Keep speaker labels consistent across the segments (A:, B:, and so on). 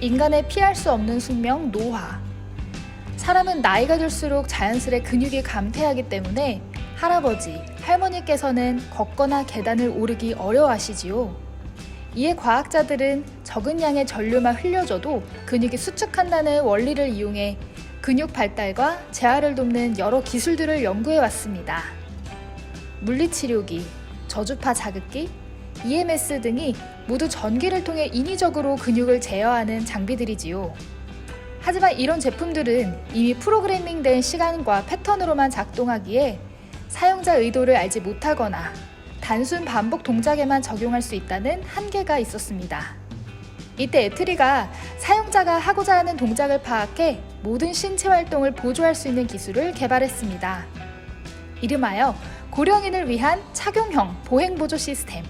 A: 인간의 피할 수 없는 숙명 노화. 사람은 나이가 들수록 자연스레 근육이 감퇴하기 때문에 할아버지, 할머니께서는 걷거나 계단을 오르기 어려워하시지요. 이에 과학자들은 적은 양의 전류만 흘려줘도 근육이 수축한다는 원리를 이용해 근육 발달과 재활을 돕는 여러 기술들을 연구해 왔습니다. 물리치료기, 저주파 자극기, EMS 등이 모두 전기를 통해 인위적으로 근육을 제어하는 장비들이지요. 하지만 이런 제품들은 이미 프로그래밍된 시간과 패턴으로만 작동하기에 사용자 의도를 알지 못하거나 단순 반복 동작에만 적용할 수 있다는 한계가 있었습니다. 이때 에트리가 사용자가 하고자 하는 동작을 파악해 모든 신체 활동을 보조할 수 있는 기술을 개발했습니다. 이름하여 고령인을 위한 착용형 보행 보조 시스템.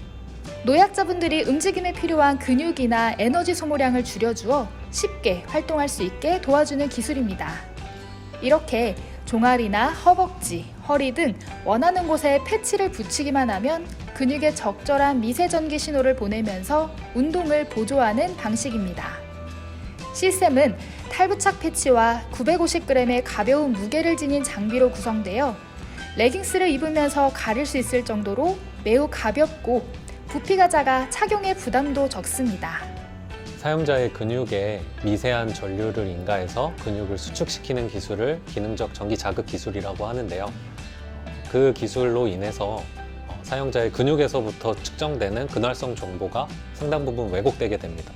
A: 노약자분들이 움직임에 필요한 근육이나 에너지 소모량을 줄여주어 쉽게 활동할 수 있게 도와주는 기술입니다. 이렇게 종아리나 허벅지, 허리 등 원하는 곳에 패치를 붙이기만 하면 근육에 적절한 미세 전기 신호를 보내면서 운동을 보조하는 방식입니다. 시스템은 탈부착 패치와 950g의 가벼운 무게를 지닌 장비로 구성되어 레깅스를 입으면서 가릴 수 있을 정도로 매우 가볍고 부피가 작아 착용의 부담도 적습니다.
B: 사용자의 근육에 미세한 전류를 인가해서 근육을 수축시키는 기술을 기능적 전기 자극 기술이라고 하는데요. 그 기술로 인해서 어, 사용자의 근육에서부터 측정되는 근활성 정보가 상당 부분 왜곡되게 됩니다.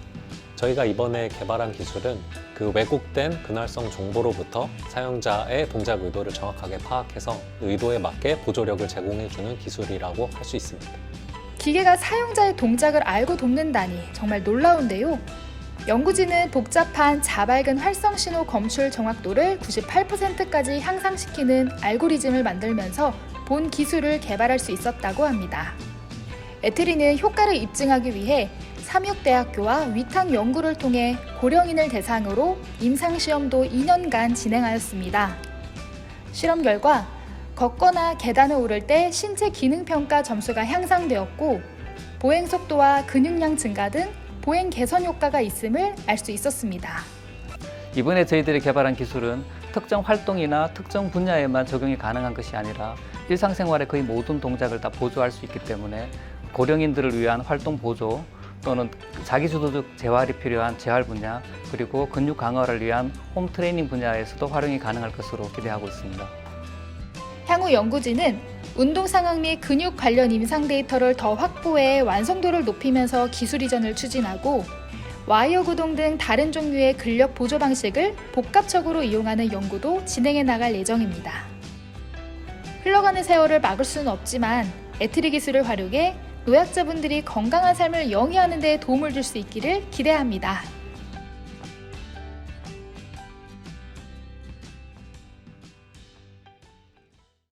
B: 저희가 이번에 개발한 기술은 그 왜곡된 근활성 정보로부터 사용자의 동작 의도를 정확하게 파악해서 의도에 맞게 보조력을 제공해주는 기술이라고 할 수 있습니다.
A: 기계가 사용자의 동작을 알고 돕는다니 정말 놀라운데요. 연구진은 복잡한 자발근 활성 신호 검출 정확도를 98%까지 향상시키는 알고리즘을 만들면서 본 기술을 개발할 수 있었다고 합니다. 에트리는 효과를 입증하기 위해 삼육대학교와 위탁 연구를 통해 고령인을 대상으로 임상시험도 2년간 진행하였습니다. 실험 결과 걷거나 계단을 오를 때 신체 기능 평가 점수가 향상되었고 보행 속도와 근육량 증가 등 보행 개선 효과가 있음을 알 수 있었습니다.
C: 이번에 저희들이 개발한 기술은 특정 활동이나 특정 분야에만 적용이 가능한 것이 아니라 일상생활의 거의 모든 동작을 다 보조할 수 있기 때문에 고령인들을 위한 활동 보조 또는 자기주도적 재활이 필요한 재활 분야 그리고 근육 강화를 위한 홈 트레이닝 분야에서도 활용이 가능할 것으로 기대하고 있습니다.
A: 향후 연구진은 운동 상황 및 근육 관련 임상 데이터를 더 확보해 완성도를 높이면서 기술 이전을 추진하고 와이어 구동 등 다른 종류의 근력 보조 방식을 복합적으로 이용하는 연구도 진행해 나갈 예정입니다. 흘러가는 세월을 막을 수는 없지만 에트리 기술을 활용해 노약자분들이 건강한 삶을 영위하는 데 도움을 줄 수 있기를 기대합니다.